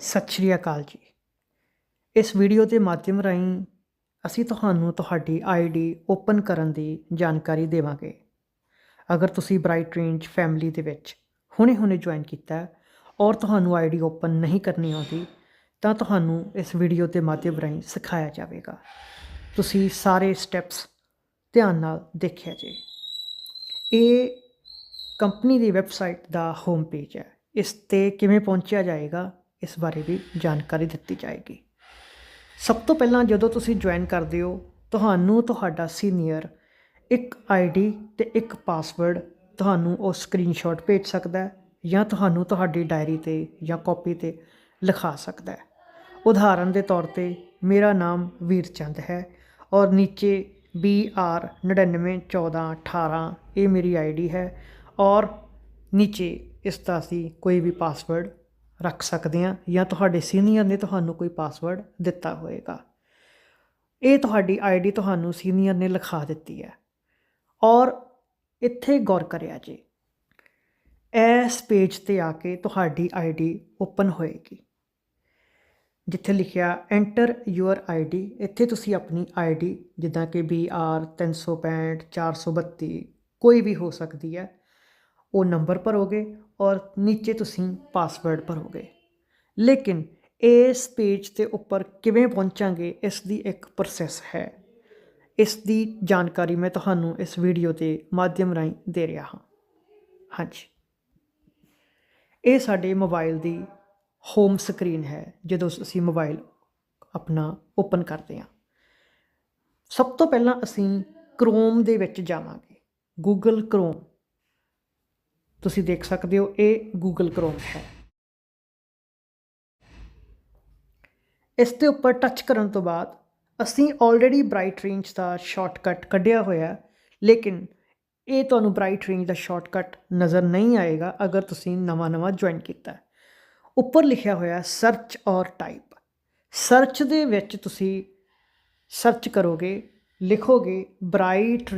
ਸਤਿ ਸ਼੍ਰੀ ਅਕਾਲ ਜੀ। ਇਸ ਵੀਡੀਓ ਦੇ ਮਾਧਿਅਮ ਰਾਹੀਂ ਅਸੀਂ ਤੁਹਾਨੂੰ ਤੁਹਾਡੀ ਆਈਡੀ ਓਪਨ ਕਰਨ ਦੀ ਜਾਣਕਾਰੀ ਦੇਵਾਂਗੇ। ਅਗਰ ਤੁਸੀਂ ਬ੍ਰਾਈਟ ਰੇਂਜ ਫੈਮਿਲੀ ਦੇ ਵਿੱਚ ਹੁਣੇ-ਹੁਣੇ ਜੁਆਇਨ ਕੀਤਾ ਔਰ ਤੁਹਾਨੂੰ ਆਈਡੀ ਓਪਨ ਨਹੀਂ ਕਰਨੀ ਆਉਂਦੀ, ਤਾਂ ਤੁਹਾਨੂੰ ਇਸ ਵੀਡੀਓ ਦੇ ਮਾਧਿਅਮ ਰਾਹੀਂ ਸਿਖਾਇਆ ਜਾਵੇਗਾ। ਤੁਸੀਂ ਸਾਰੇ ਸਟੈਪਸ ਧਿਆਨ ਨਾਲ ਦੇਖਿਆ ਜੀ। ਇਹ ਕੰਪਨੀ ਦੀ ਵੈਬਸਾਈਟ ਦਾ ਹੋਮ ਪੇਜ ਹੈ। ਇਸ ਤੇ ਕਿਵੇਂ ਪਹੁੰਚਿਆ ਜਾਏਗਾ ਇਸ ਬਾਰੇ ਵੀ ਜਾਣਕਾਰੀ ਦਿੱਤੀ ਜਾਏਗੀ। ਸਭ ਤੋਂ ਪਹਿਲਾਂ ਜਦੋਂ ਤੁਸੀਂ ਜੁਆਇਨ ਕਰਦੇ ਹੋ, ਤੁਹਾਨੂੰ ਤੁਹਾਡਾ ਸੀਨੀਅਰ ਇੱਕ ਆਈਡੀ ਤੇ ਇੱਕ ਪਾਸਵਰਡ ਤੁਹਾਨੂੰ ਉਹ ਸਕਰੀਨਸ਼ਾਟ ਭੇਜ ਸਕਦਾ ਹੈ ਜਾਂ ਤੁਹਾਨੂੰ ਤੁਹਾਡੀ ਡਾਇਰੀ ਤੇ ਜਾਂ ਕਾਪੀ ਤੇ ਲਿਖਾ ਸਕਦਾ ਹੈ। ਉਦਾਹਰਨ ਦੇ ਤੌਰ ਤੇ ਮੇਰਾ ਨਾਮ ਵੀਰਚੰਦ ਹੈ ਔਰ ਨੀਚੇ BR 991418 ਇਹ ਮੇਰੀ ਆਈਡੀ ਹੈ ਔਰ ਨੀਚੇ ਇਸ ਦਾ ਅਸੀਂ ਕੋਈ ਵੀ ਪਾਸਵਰਡ ਰੱਖ ਸਕਦੇ ਹਾਂ ਜਾਂ ਤੁਹਾਡੇ ਸੀਨੀਅਰ ਨੇ ਤੁਹਾਨੂੰ ਕੋਈ ਪਾਸਵਰਡ ਦਿੱਤਾ ਹੋਵੇਗਾ ਇਹ ਤੁਹਾਡੀ ਆਈਡੀ ਤੁਹਾਨੂੰ ਸੀਨੀਅਰ ਨੇ ਲਿਖਾ ਦਿੱਤੀ ਹੈ। ਔਰ ਇੱਥੇ ਗੌਰ ਕਰਿਆ ਜੀ, ਇਸ ਪੇਜ ਤੇ ਆ ਕੇ ਤੁਹਾਡੀ ਆਈਡੀ ਓਪਨ ਹੋਏਗੀ। ਜਿੱਥੇ ਲਿਖਿਆ ਐਂਟਰ ਯੂਅਰ ਆਈਡੀ ਇੱਥੇ ਤੁਸੀਂ ਆਪਣੀ ਆਈਡੀ ਜਿੱਦਾਂ ਕਿ BR 365 432 ਕੋਈ ਵੀ ਹੋ ਸਕਦੀ ਹੈ, ਉਹ ਨੰਬਰ ਭਰੋਗੇ ਔਰ ਨੀਚੇ ਤੁਸੀਂ ਪਾਸਵਰਡ ਭਰੋਗੇ। ਲੇਕਿਨ ਇਸ ਪੇਜ ਤੇ ਉੱਪਰ ਕਿਵੇਂ ਪਹੁੰਚਾਂਗੇ, ਇਸ ਦੀ ਇੱਕ ਪ੍ਰੋਸੈਸ ਹੈ। ਇਸ ਦੀ ਜਾਣਕਾਰੀ ਮੈਂ ਤੁਹਾਨੂੰ ਇਸ ਵੀਡੀਓ ਦੇ ਮਾਧਿਅਮ ਰਾਹੀਂ ਦੇ ਰਿਹਾ ਹਾਂ। ਹਾਂਜੀ। ਇਹ ਸਾਡੇ ਮੋਬਾਈਲ ਦੀ ਹੋਮ ਸਕਰੀਨ ਹੈ, ਜਦੋਂ ਅਸੀਂ ਮੋਬਾਈਲ ਆਪਣਾ ਓਪਨ ਕਰਦੇ ਹਾਂ। ਸਭ ਤੋਂ ਪਹਿਲਾਂ ਅਸੀਂ ਕ੍ਰੋਮ ਦੇ ਵਿੱਚ ਜਾਵਾਂਗੇ। ਗੂਗਲ ਕ੍ਰੋਮ ਤੁਸੀਂ ਦੇਖ ਸਕਦੇ ਹੋ, ਇਹ ਗੂਗਲ ਕ੍ਰੋਮ ਹੈ। ਇਸ ਦੇ ਉੱਪਰ ਟੱਚ ਕਰਨ ਤੋਂ ਬਾਅਦ ਅਸੀਂ ਆਲਰੇਡੀ ਬ੍ਰਾਈਟ ਰੇਂਜ ਦਾ ਸ਼ਾਰਟਕਟ ਕੱਢਿਆ ਹੋਇਆ ਲੇਕਿਨ ਇਹ ਤੁਹਾਨੂੰ ਬ੍ਰਾਈਟ ਰੇਂਜ ਦਾ ਸ਼ਾਰਟਕਟ ਨਜ਼ਰ ਨਹੀਂ ਆਏਗਾ ਅਗਰ ਤੁਸੀਂ ਨਵਾਂ-ਨਵਾਂ ਜੁਆਇਨ ਕੀਤਾ ਹੈ। ਉੱਪਰ ਲਿਖਿਆ ਹੋਇਆ ਸਰਚ ਔਰ ਟਾਈਪ ਸਰਚ ਦੇ ਵਿੱਚ ਤੁਸੀਂ ਸਰਚ ਕਰੋਗੇ, ਲਿਖੋਗੇ bright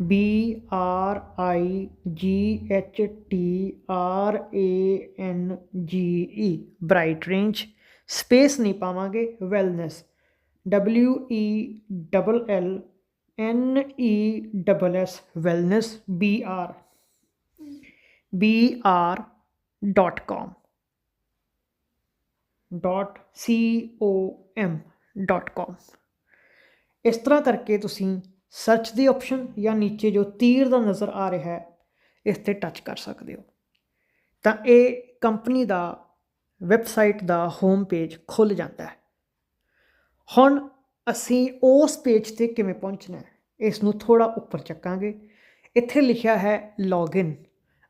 B R I G H T R A N G E bright range space ਨਹੀਂ ਪਾਵਾਂਗੇ wellness W E double L N E double S wellness B R B R dot com dot C O M dot com ਇਸ ਤਰ੍ਹਾਂ ਕਰਕੇ ਤੁਸੀਂ search ਦੀ option ਜਾਂ ਨੀਚੇ ਜੋ ਤੀਰ ਦਾ ਨਜ਼ਰ ਆ ਰਿਹਾ ਹੈ, ਇਸ ਤੇ ਟੱਚ ਕਰ ਸਕਦੇ ਹੋ। ਤਾਂ ਇਹ ਕੰਪਨੀ ਦਾ ਵੈਬਸਾਈਟ ਦਾ ਹੋਮ ਪੇਜ ਖੁੱਲ ਜਾਂਦਾ ਹੈ। ਹੁਣ ਅਸੀਂ ਉਸ ਪੇਜ ਤੇ ਕਿਵੇਂ ਪਹੁੰਚਣਾ ਹੈ, ਇਸ ਨੂੰ ਥੋੜਾ ਉੱਪਰ ਚੱਕਾਂਗੇ। ਇੱਥੇ ਲਿਖਿਆ ਹੈ ਲੌਗਇਨ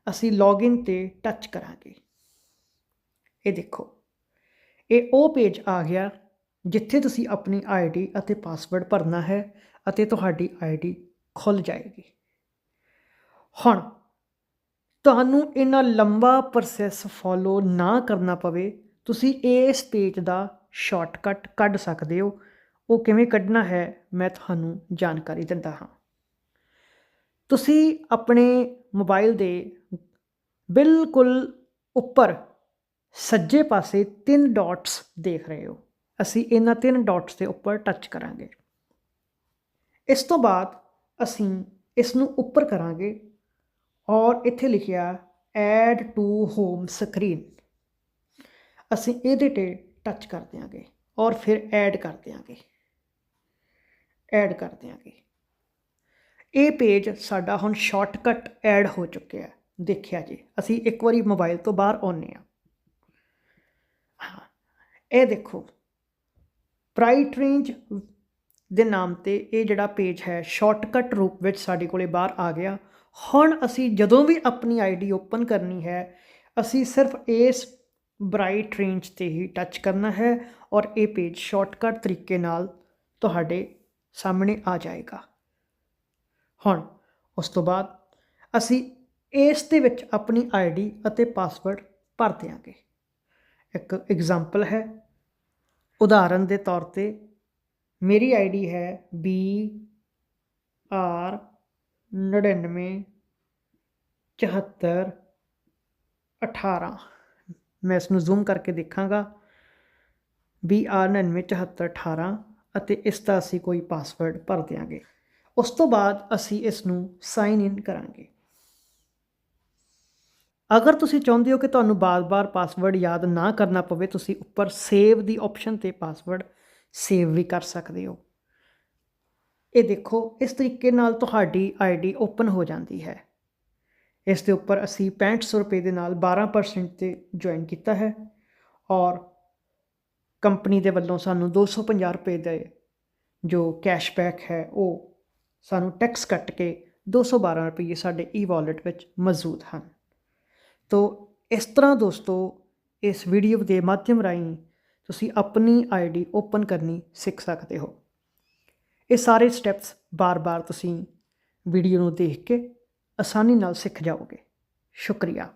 ਅਸੀਂ ਲੌਗਇਨ ਤੇ ਟੱਚ ਕਰਾਂਗੇ। ਇਹ ਦੇਖੋ, ਇਹ ਉਹ ਪੇਜ ਆ ਗਿਆ ਜਿੱਥੇ ਤੁਸੀਂ ਆਪਣੀ ਆਈਡੀ ਅਤੇ ਪਾਸਵਰਡ ਭਰਨਾ ਹੈ ਅਤੇ ਤੁਹਾਡੀ ਆਈਡੀ ਖੁੱਲ ਜਾਏਗੀ। ਹੁਣ, ਤੁਹਾਨੂੰ ਇਹਨਾਂ ਲੰਬਾ ਪ੍ਰੋਸੈਸ ਫੋਲੋ ਨਾ ਕਰਨਾ ਪਵੇ, ਤੁਸੀਂ ਇਸ ਪੇਜ ਦਾ ਸ਼ਾਰਟਕਟ ਕੱਢ ਸਕਦੇ ਹੋ। ਉਹ ਕਿਵੇਂ ਕੱਢਣਾ ਹੈ, ਮੈਂ ਤੁਹਾਨੂੰ ਜਾਣਕਾਰੀ ਦਿੰਦਾ ਹਾਂ। ਤੁਸੀਂ ਆਪਣੇ ਮੋਬਾਈਲ ਦੇ ਬਿਲਕੁਲ ਉੱਪਰ, ਸੱਜੇ ਪਾਸੇ ਤਿੰਨ ਡਾਟਸ ਦੇਖ ਰਹੇ ਹੋ। ਅਸੀਂ ਇਹਨਾਂ ਤਿੰਨ ਡਾਟਸ ਦੇ ਉੱਪਰ ਟੱਚ ਕਰਾਂਗੇ। ਇਸ ਤੋਂ ਬਾਅਦ ਅਸੀਂ ਇਸ ਨੂੰ ਉੱਪਰ ਕਰਾਂਗੇ ਔਰ ਇੱਥੇ ਲਿਖਿਆ ਐਡ ਟੂ ਹੋਮ ਸਕਰੀਨ ਅਸੀਂ ਇਹਦੇ ਤੇ ਟੱਚ ਕਰ ਦਿਆਂਗੇ ਔਰ ਫਿਰ ਐਡ ਕਰ ਦਿਆਂਗੇ। ਐਡ ਕਰ ਦਿਆਂਗੇ। ਇਹ ਪੇਜ ਸਾਡਾ ਹੁਣ ਸ਼ਾਰਟਕਟ ਐਡ ਹੋ ਚੁੱਕਿਆ ਦੇਖਿਆ ਜੀ, ਅਸੀਂ ਇੱਕ ਵਾਰੀ ਮੋਬਾਈਲ ਤੋਂ ਬਾਹਰ ਆਉਨੇ ਆ ਹਾਂ, ਇਹ ਦੇਖੋ। ਬ੍ਰਾਈਟ ਰੇਂਜ ਦੇ ਨਾਮ ਤੇ ਇਹ ਜਿਹੜਾ ਪੇਜ ਹੈ, ਸ਼ਾਰਟਕਟ ਰੂਪ ਵਿੱਚ ਸਾਡੇ ਕੋਲੇ ਬਾਹਰ ਆ ਗਿਆ। ਹੁਣ ਅਸੀਂ ਜਦੋਂ ਵੀ ਆਪਣੀ ਆਈਡੀ ਓਪਨ ਕਰਨੀ ਹੈ, ਅਸੀਂ ਸਿਰਫ ਇਸ ਬ੍ਰਾਈਟ ਰੇਂਜ ਤੇ ਹੀ ਟੱਚ ਕਰਨਾ ਹੈ ਔਰ ਇਹ ਪੇਜ ਸ਼ਾਰਟਕਟ ਤਰੀਕੇ ਨਾਲ ਤੁਹਾਡੇ ਸਾਹਮਣੇ ਆ ਜਾਏਗਾ। ਹੁਣ ਉਸ ਤੋਂ ਬਾਅਦ ਅਸੀਂ ਇਸ ਦੇ ਵਿੱਚ ਆਪਣੀ ਆਈਡੀ ਅਤੇ ਪਾਸਵਰਡ ਭਰ ਦਿਆਂਗੇ। ਇੱਕ ਐਗਜ਼ਾਮਪਲ ਹੈ ਉਦਾਹਰਨ ਦੇ ਤੌਰ ਤੇ ਮੇਰੀ ਆਈਡੀ ਹੈ B R 99 74 18 ਮੈਂ ਇਸ ਨੂੰ ਜ਼ੂਮ ਕਰਕੇ ਦੇਖਾਂਗਾ। BR997418 ਅਤੇ ਇਸ ਦਾ ਅਸੀਂ ਕੋਈ ਪਾਸਵਰਡ ਭਰ ਦਿਆਂਗੇ। ਉਸ ਤੋਂ ਬਾਅਦ ਅਸੀਂ ਇਸ ਨੂੰ ਸਾਈਨ ਇਨ ਕਰਾਂਗੇ। ਅਗਰ ਤੁਸੀਂ ਚਾਹੁੰਦੇ ਹੋ ਕਿ ਤੁਹਾਨੂੰ ਬਾਰ-ਬਾਰ ਪਾਸਵਰਡ ਯਾਦ ਨਾ ਕਰਨਾ ਪਵੇ, ਤੁਸੀਂ ਉੱਪਰ ਸੇਵ ਦੀ ਆਪਸ਼ਨ ਤੇ ਪਾਸਵਰਡ ਸੇਵ ਵੀ ਕਰ ਸਕਦੇ ਹੋ। ਇਹ ਦੇਖੋ, ਇਸ ਤਰੀਕੇ ਨਾਲ ਤੁਹਾਡੀ ਆਈਡੀ ਓਪਨ ਹੋ ਜਾਂਦੀ ਹੈ। ਇਸ ਦੇ ਉੱਪਰ ਅਸੀਂ 6500 ਰੁਪਏ ਦੇ ਨਾਲ 12% ਤੇ ਜੁਆਇਨ ਕੀਤਾ ਹੈ ਔਰ ਕੰਪਨੀ ਦੇ ਵੱਲੋਂ ਸਾਨੂੰ 250 ਰੁਪਏ ਦੇ ਜੋ ਕੈਸ਼ਬੈਕ ਹੈ, ਉਹ ਸਾਨੂੰ ਟੈਕਸ ਕੱਟ ਕੇ 212 ਰੁਪਏ ਸਾਡੇ ਈ-ਵਾਲਟ ਵਿੱਚ ਮੌਜੂਦ ਹਨ। ਤੋ ਇਸ ਤਰ੍ਹਾਂ ਦੋਸਤੋ, ਇਸ ਵੀਡੀਓ ਦੇ ਮਾਧਿਅਮ ਰਾਹੀਂ ਤੁਸੀਂ ਆਪਣੀ ਆਈਡੀ ਓਪਨ ਕਰਨੀ ਸਿੱਖ ਸਕਦੇ ਹੋ। ਇਹ ਸਾਰੇ ਸਟੈਪਸ ਬਾਰ-ਬਾਰ ਤੁਸੀਂ ਵੀਡੀਓ ਨੂੰ ਦੇਖ ਕੇ ਆਸਾਨੀ ਨਾਲ ਸਿੱਖ ਜਾਓਗੇ। ਸ਼ੁਕਰੀਆ।